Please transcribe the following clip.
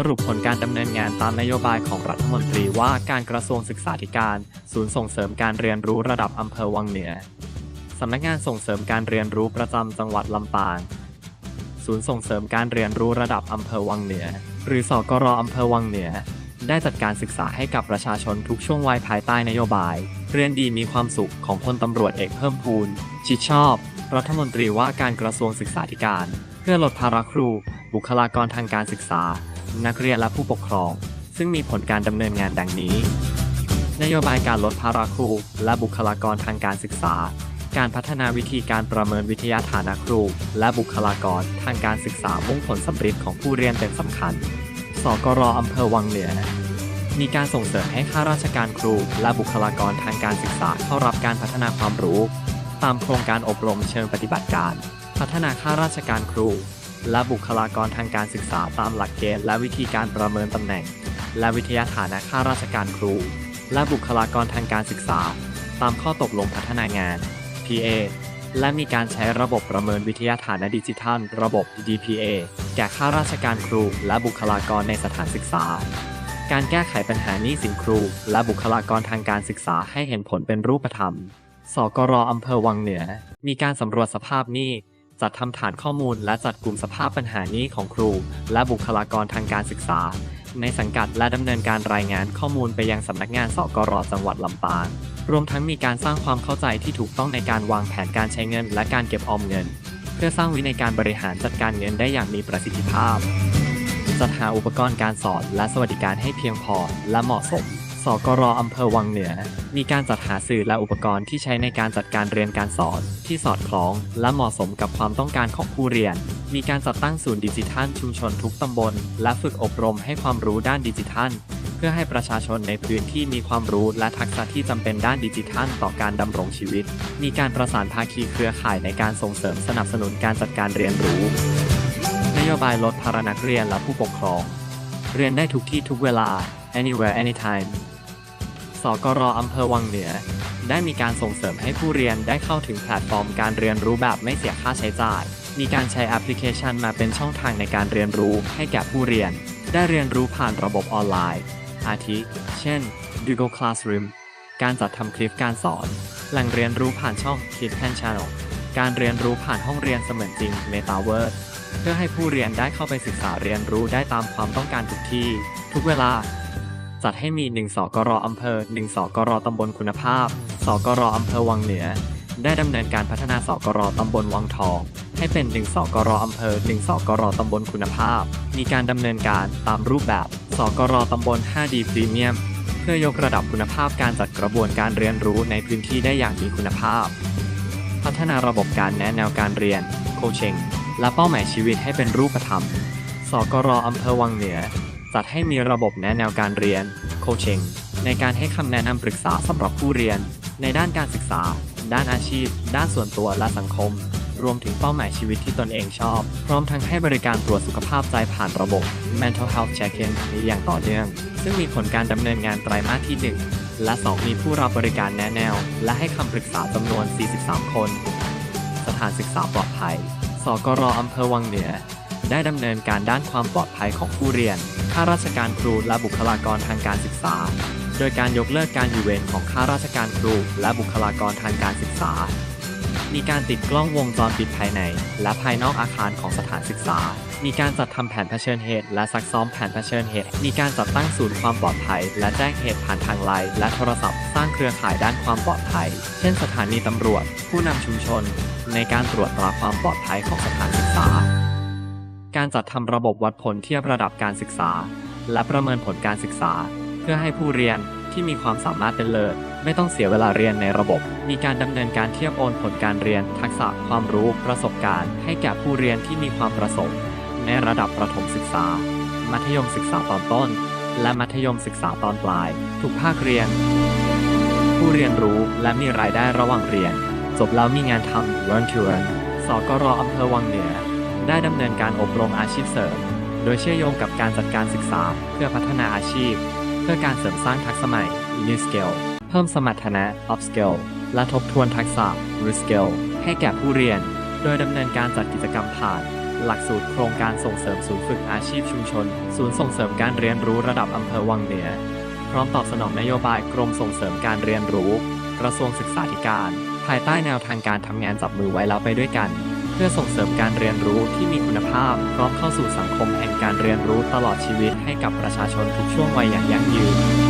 สรุปผลการดำเนินงานตามนโยบายของรัฐมนตรีว่าการกระทรวงศึกษาธิการ ศูนย์ส่งเสริมการเรียนรู้ระดับอำเภอวังเหนือ สำนักงานส่งเสริมการเรียนรู้ประจำจังหวัดลำปาง ศูนย์ส่งเสริมการเรียนรู้ระดับอำเภอวังเหนือ หรือสกรอำเภอวังเหนือ ได้จัดการศึกษาให้กับประชาชนทุกช่วงวัยภายใต้นโยบาย เรียนดีมีความสุขของพลตำรวจเอกเพิ่มพูน ชิดชอบ รัฐมนตรีว่าการกระทรวงศึกษาธิการ เพื่อลดภาระครู บุคลากรทางการศึกษา นักเรียนและผู้ปกครอง ซึ่งมีผลการดำเนินงานดังนี้ นโยบายการลดภาระครูและบุคลากรทางการศึกษา การพัฒนาวิธีการประเมินวิทยาฐานะครู และบุคลากรทางการศึกษามุ่งผลสำเร็จของผู้เรียนเป็นสำคัญ สกรอำเภอวังเหนือมีการส่งเสริมให้ข้าราชการครู และบุคลากรทางการศึกษาเข้ารับการพัฒนาความรู้ ตามโครงการอบรมเชิงปฏิบัติการ พัฒนาข้าราชการครู และบุคลากรทางการศึกษาตามหลักเกณฑ์และวิธีการประเมินตำแหน่ง และวิทยาฐานะข้าราชการครู และบุคลากรทางการศึกษา ตามข้อตกลงพัฒนางาน PA และมีการใช้ระบบประเมินวิทยาฐานะดิจิทัล ระบบ DPA แก่ข้าราชการครู และบุคลากรในสถานศึกษา การแก้ไขปัญหาหนี้สินครู และบุคลากรทางการศึกษาให้เห็นผลเป็นรูปธรรม สกรอำเภอวังเหนือ มีการสำรวจสภาพหนี้ จัดทำฐานข้อมูลและจัดกลุ่มสภาพปัญหานี้ของครู และบุคลากรทางการศึกษา ในสังกัดและดำเนินการรายงานข้อมูลไปยังสำนักงานสกรจังหวัดลำปาง รวมทั้งมีการสร้างความเข้าใจที่ถูกต้องในการวางแผนการใช้เงินและการเก็บออมเงิน เพื่อสร้างวินัยการบริหารจัดการเงินได้อย่างมีประสิทธิภาพ จัดหาอุปกรณ์การสอนและสวัสดิการให้เพียงพอและเหมาะสม สกรอำเภอวังเหนือ มีการจัดหาสื่อและอุปกรณ์ที่ใช้ในการจัดการเรียนการสอน ที่สอดคล้อง และเหมาะสมกับความต้องการของผู้เรียน มีการจัดตั้งศูนย์ดิจิทัลชุมชนทุกตำบล และฝึกอบรมให้ความรู้ด้านดิจิทัล เพื่อให้ประชาชนในพื้นที่มีความรู้และทักษะที่จำเป็นด้านดิจิทัลต่อการดำรงชีวิต มีการประสานภาคีเครือข่ายในการส่งเสริมสนับสนุนการจัดการเรียนรู้ นโยบายลดภาระนักเรียนและผู้ปกครอง เรียนได้ทุกที่ทุกเวลา anywhere anytime สกรอำเภอวังเหนือ ได้มีการส่งเสริมให้ผู้เรียนได้เข้าถึงแพลตฟอร์มการเรียนรู้แบบไม่เสียค่าใช้จ่าย มีการใช้แอปพลิเคชันมาเป็นช่องทางในการเรียนรู้ให้แก่ผู้เรียน ได้เรียนรู้ผ่านระบบออนไลน์ อาทิ เช่น Google Classroom การจัดทำคลิปการสอน แหล่งเรียนรู้ผ่านช่อง Kid Pen Channel การเรียนรู้ผ่านห้องเรียนเสมือนจริง Metaverse เพื่อให้ผู้เรียนได้เข้าไปศึกษาเรียนรู้ได้ตามความต้องการทุกที่ ทุกเวลา จัดให้มี 1 สกรอำเภอ 1 สกรตำบลคุณภาพ สกรอำเภอวังเหนือ ได้ดำเนินการพัฒนาสกรตำบลวังทอง ให้เป็น 1 สกรอำเภอ 1 สกรตำบลคุณภาพ มีการดำเนินการตามรูปแบบ สกรตำบล 5D Premium เพื่อยกระดับคุณภาพการจัดกระบวนการเรียนรู้ในพื้นที่ได้อย่างมีคุณภาพ พัฒนาระบบการแนะแนวการเรียน โคชงและเป้าหมายชีวิตให้เป็นรูปธรรม สกรอำเภอวังเหนือ จัดให้มีระบบแนะแนวการเรียน โคช i งในการให้คำแนะนำปรึกษาสำหรับผู้เรียน ในด้านการศึกษา ด้านอาชีพ ด้านส่วนตัวและสังคม รวมถึงเป้าหมายชีวิตที่ตนเองชอบ พร้อมทั้งให้บริการตรวจสุขภาพใจผ่านระบบ Mental Health Check-in อย่างต่อเนื่อง ซึ่งมีผลการดำเนินงานไตรมาสที่ 1 และ 2 มีผู้รับบริการแนะแนว และให้คำปรึกษาจำนวน 43 คน สถานศึกษาปลอดภัย สกรอำเภอวังเหนือ ได้ดำเนินการด้านความปลอดภัยของผู้เรียน ข้าราชการครูและบุคลากรทางการศึกษา โดยการยกเลิกการอยู่เวรของข้าราชการครูและบุคลากรทางการศึกษา มีการติดกล้องวงจรปิดภายใน และภายนอกอาคารของสถานศึกษา มีการจัดทำแผนเผชิญเหตุ และซักซ้อมแผนเผชิญเหตุ มีการจัดตั้งศูนย์ความปลอดภัย และแจ้งเหตุผ่านทางไลน์และโทรศัพท์ สร้างเครือข่ายด้านความปลอดภัย เช่น สถานีตำรวจ ผู้นำชุมชน ในการตรวจตราความปลอดภัยของสถานศึกษา การจัดทำระบบวัดผลเทียบระดับการศึกษา และประเมินผลการศึกษา เพื่อให้ผู้เรียนที่มีความสามารถเป็นเลิศไม่ต้องเสียเวลาเรียนในระบบ มีการดำเนินการเทียบโอนผลการเรียน ทักษะความรู้ประสบการณ์ ให้แก่ผู้เรียนที่มีความประสงค์ ในระดับประถมศึกษา มัธยมศึกษาตอนต้น และมัธยมศึกษาตอนปลาย ทุกภาคเรียน ผู้เรียนรู้และมีรายได้ระหว่างเรียน จบแล้วมีงานทำ Run to Earn สกรออำเภอวังเหนือ ได้ดำเนินการอบรมอาชีพเสริม โดยเชื่อโยงกับการจัดการศึกษา เพื่อพัฒนาอาชีพ เพื่อการเสริมสร้างทักษะใหม่ New Skill เพิ่มสมรรถนะ Upskill และทบทวนทักษะ Reskill ให้แก่ผู้เรียน โดยดำเนินการจัดกิจกรรมผ่าน หลักสูตรโครงการส่งเสริมศูนย์ฝึกอาชีพชุมชน ศูนย์ส่งเสริมการเรียนรู้ระดับอำเภอวังเหนือ พร้อมตอบสนองนโยบายกรมส่งเสริมการเรียนรู้ กระทรวงศึกษาธิการ ภายใต้แนวทางการทำงานจับมือไว้แล้วไปด้วยกัน พื่อส่งเสริมการเรียนรู้ที่มีคุณภาพ พร้อมเข้าสู่สังคมแห่งการเรียนรู้ตลอดชีวิตให้กับประชาชนทุกช่วงวัยอย่างยั่งยืน